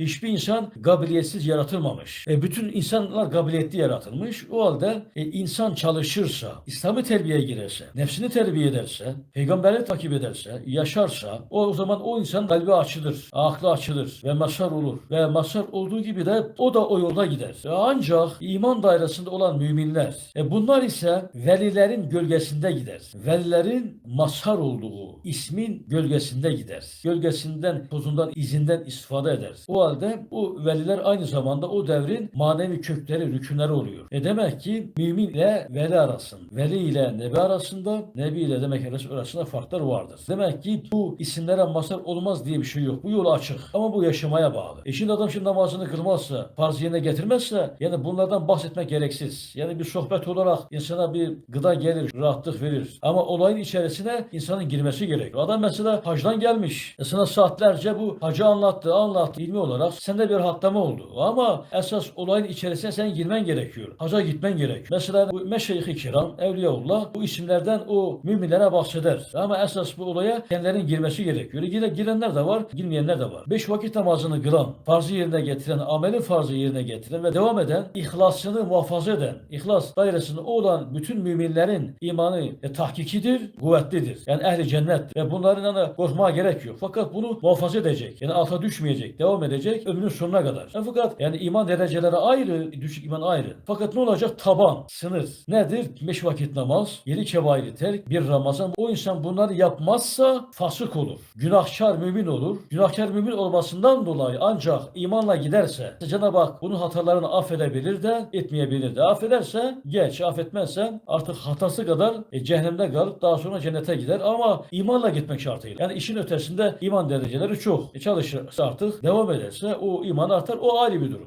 Hiçbir insan kabiliyetsiz yaratılmamış. E, bütün insanlar kabiliyetli yaratılmış. O halde e, insan çalışırsa, İslam'ı terbiyeye girerse, nefsini terbiye ederse, peygamberi takip ederse, yaşarsa o zaman o insan kalbi açılır, aklı açılır ve mazhar olur. Ve mazhar olduğu gibi de o da o yolda gider. E, ancak iman dairesinde olan müminler, e, bunlar ise velilerin gölgesinde gider. Velilerin mazhar olduğu ismin gölgesinde gider. Gölgesinden, tozundan, izinden istifade eder. O halde bu veliler aynı zamanda o devrin manevi kökleri, rükünleri oluyor. E demek ki mümin ile veli arasında, veli ile nebi arasında, nebi ile demek arasında farklar vardır. Demek ki bu isimlere mazhar olmaz diye bir şey yok. Bu yol açık. Ama bu yaşamaya bağlı. E şimdi adam şimdi namazını kılmazsa, farz yerine getirmezse yani bunlardan bahsetmek gereksiz. Yani bir sohbet olarak insana bir gıda gelir, rahatlık verir. Ama olayın içerisine insanın girmesi gerekiyor. Adam mesela hacdan gelmiş. E sana saatlerce bu hacı anlattı, anlattı ilmi olarak. Sende bir rahatlama oldu. Ama esas olayın içerisine senin girmen gerekiyor. Haca gitmen gerekiyor. Mesela bu meşayih-i kiram, evliyaullah bu isimlerden o müminlere bahseder. Ama esas bu olaya kendilerinin girmesi gerekiyor. Gire, girenler de var, girmeyenler de var. Beş vakit namazını kılan, farzı yerine getiren, ameli farzı yerine getiren ve devam eden, ihlasını muhafaza eden, ihlas dairesinde olan bütün müminlerin imanı e, tahkikidir, kuvvetlidir. Yani ehli cennet ve bunların korkmaya gerek yok. Fakat bunu muhafaza edecek. Yani alta düşmeyecek, devam edecek ömrünün sonuna kadar. E, fakat yani iman dereceleri ayrı, düşük iman ayrı. Fakat ne olacak? Taban, sınır. Nedir? Beş vakit namaz, yedi kebairi terk, bir Ramazan. O insan bunları yapmazsa fasık olur. Günahkar mümin olur. Günahkar mümin olmasından dolayı ancak imanla giderse Cenab-ı Hak bunun hatalarını affedebilir de etmeyebilir de. Affederse geç, affetmezse artık hatası kadar e, cehennemde kalıp daha sonra cennete gider ama imanla gitmek şartıyla. Yani işin ötesinde iman dereceleri çok. E, çalışırsa artık devam ederse o iman artar. O ayrı bir durum.